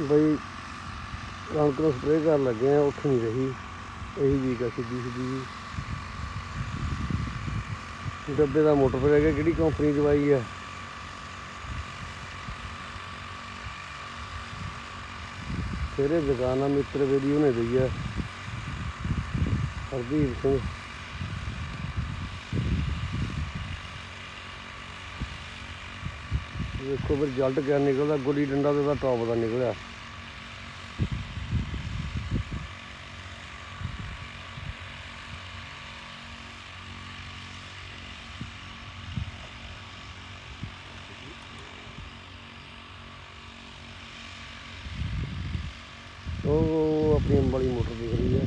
ਬਈ ਕਣਕ ਨੂੰ ਸਪਰੇਅ ਕਰਨ ਲੱਗੇ ਆ, ਉੱਠ ਨਹੀਂ ਰਹੀ। ਇਹੀ ਵੀਕ ਆ ਸਿੱਧੀ ਸਿੱਧੀ ਜੀ। ਡੱਬੇ ਦਾ ਮੋਟਰ ਫਿਰ ਹੈਗਾ ਕਿਹੜੀ ਕੰਪਨੀ ਦੀ ਦਵਾਈ ਆ? ਤੇਰੇ ਦੁਕਾਨਾ ਮਿੱਤਰ ਵੇਰੀ ਉਹਨੇ ਦਈ ਆ। ਹਰਦੀਪ ਸਿੰਘ। ਦੇਖੋ ਫਿਰ ਰਿਜ਼ਲਟ ਕਿਆ ਨਿਕਲਦਾ, ਗੁੱਲੀ ਡੰਡਾ ਤੇ ਉਹਦਾ ਟੌਪ ਦਾ ਨਿਕਲਿਆ। ਉਹ ਆਪਣੀ ਅੰਬ ਮੋਟਰ ਦਿਖ ਰਹੀ ਹੈ।